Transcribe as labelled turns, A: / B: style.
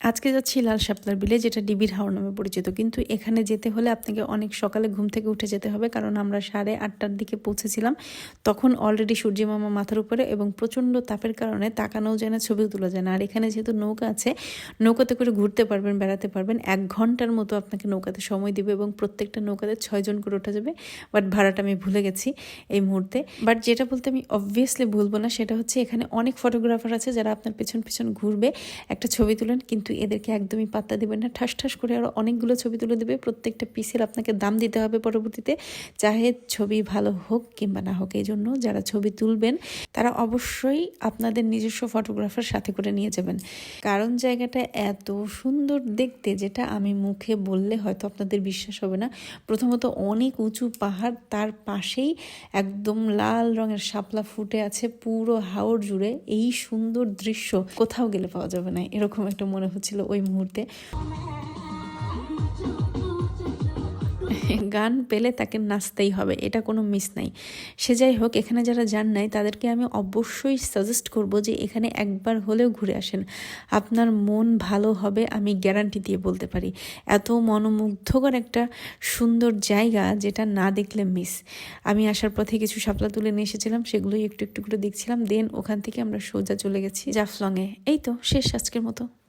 A: আজকে যাচ্ছি লাল শাপলার বিলে, যেটা ডিবির হাওর নামে পরিচিত। কিন্তু এখানে যেতে হলে আপনাকে অনেক সকালে ঘুম থেকে উঠে যেতে হবে, কারণ আমরা সাড়ে আটটার দিকে পৌঁছেছিলাম। তখন অলরেডি সূর্য মামা মাথার উপরে এবং প্রচণ্ড তাপের কারণে তাকানোও যায় না, ছবিও তোলা যায় না। আর এখানে যেহেতু নৌকা আছে, নৌকাতে করে ঘুরতে পারবেন, বেড়াতে পারবেন। এক ঘণ্টার মতো আপনাকে নৌকাতে সময় দিবে এবং প্রত্যেকটা নৌকাতে ছয়জন করে ওঠা যাবে। বাট ভাড়াটা আমি ভুলে গেছি এই মুহূর্তে। বাট যেটা বলতে আমি অবভিয়াসলি ভুলবো না, সেটা হচ্ছে এখানে অনেক ফটোগ্রাফার আছে, যারা আপনার পেছন পেছন ঘুরবে, একটা ছবি তুলেন। কিন্তু এদেরকে একদমই পাত্তা দেবেন না। ঠাস ঠাস করে আরও অনেকগুলো ছবি তুলে দেবে। প্রত্যেকটা পিসের আপনাকে দাম দিতে হবে পরবর্তীতে। চাহে ছবি ভালো হোক কিংবা না হোক এই জন্য যারা ছবি তুলবেন, তারা অবশ্যই আপনাদের নিজস্ব ফটোগ্রাফার সাথে করে নিয়ে যাবেন। কারণ জায়গাটা এত সুন্দর দেখতে, যেটা আমি মুখে বললে হয়তো আপনাদের বিশ্বাস হবে না। প্রথমত অনেক উঁচু পাহাড়, তার পাশেই একদম লাল রঙের শাপলা ফুটে আছে পুরো হাওর জুড়ে। এই সুন্দর দৃশ্য কোথাও গেলে পাওয়া যাবে না, এরকম একটা মনে হচ্ছিল ওই মুহূর্তে। গান পেলে তাকে নাচতেই হবে, এটা কোনো মিস নাই। সে যাই হোক, এখানে যারা যান নাই, তাদেরকে আমি অবশ্যই সাজেস্ট করব যে এখানে একবার হলেও ঘুরে আসেন। আপনার মন ভালো হবে, আমি গ্যারান্টি দিয়ে বলতে পারি। এত মনোমুগ্ধকর একটা সুন্দর জায়গা যেটা না দেখলে মিস আমি আসার পথে কিছু শাপলা তুলে নিয়ে এসেছিলাম, সেগুলোই একটু একটু করে দেখছিলাম। দেন ওখান থেকে আমরা সোজা চলে গেছি জাফলংয়ে। এই তো, শেষ আজকের মতো।